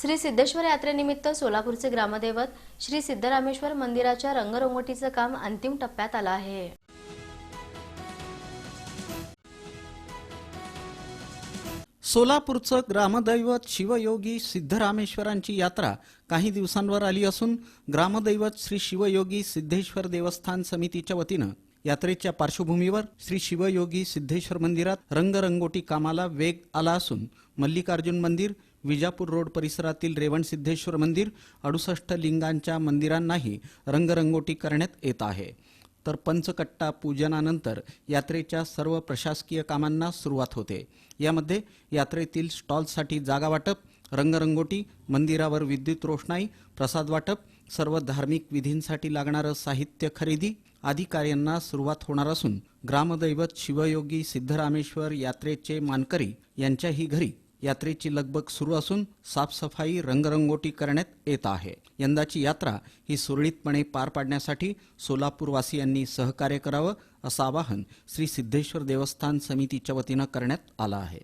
श्री सिद्धेश्वर यात्रेनिमित्त सोलापूरचे ग्रामदैवत श्री सिद्धरामेश्वर मंदिराच्या रंगरंगोटीचं काम अंतिम टप्प्यात आलं आहे. सोलापूरचं ग्रामदैवत शिवयोगी सिद्धरामेश्वरांची यात्रा काही दिवसांवर आली असून ग्रामदैवत श्री शिवयोगी सिद्धेश्वर देवस्थान समितीच्या वतीनं यात्रेच्या पार्श्वभूमीवर श्री शिवयोगी सिद्धेश्वर मंदिरात रंगरंगोटी कामाला वेग आला असून मल्लिकार्जुन मंदिर विजापूर रोड परिसरातील रेवण सिद्धेश्वर मंदिर अडुसष्ट लिंगांच्या मंदिरांनाही रंगरंगोटी करण्यात येत आहे. तर पंचकट्टा पूजनानंतर यात्रेच्या सर्व प्रशासकीय कामांना सुरुवात होते. यामध्ये यात्रेतील स्टॉल्ससाठी जागा वाटप रंगरंगोटी मंदिरावर विद्युत रोषणाई प्रसाद वाटप सर्व धार्मिक विधींसाठी लागणारं साहित्य खरेदी आदी कार्यांना सुरुवात होणार असून ग्रामदैवत शिवयोगी सिद्धरामेश्वर यात्रेचे मानकरी यांच्याही घरी यात्रेची लगबग सुरू असून साफसफाई रंगरंगोटी करण्यात येत आहे. यंदाची यात्रा ही सुरळीतपणे पार पाडण्यासाठी सोलापूरवासियांनी सहकार्य करावं असं आवाहन श्री सिद्धेश्वर देवस्थान समितीच्या वतीनं करण्यात आलं आहे.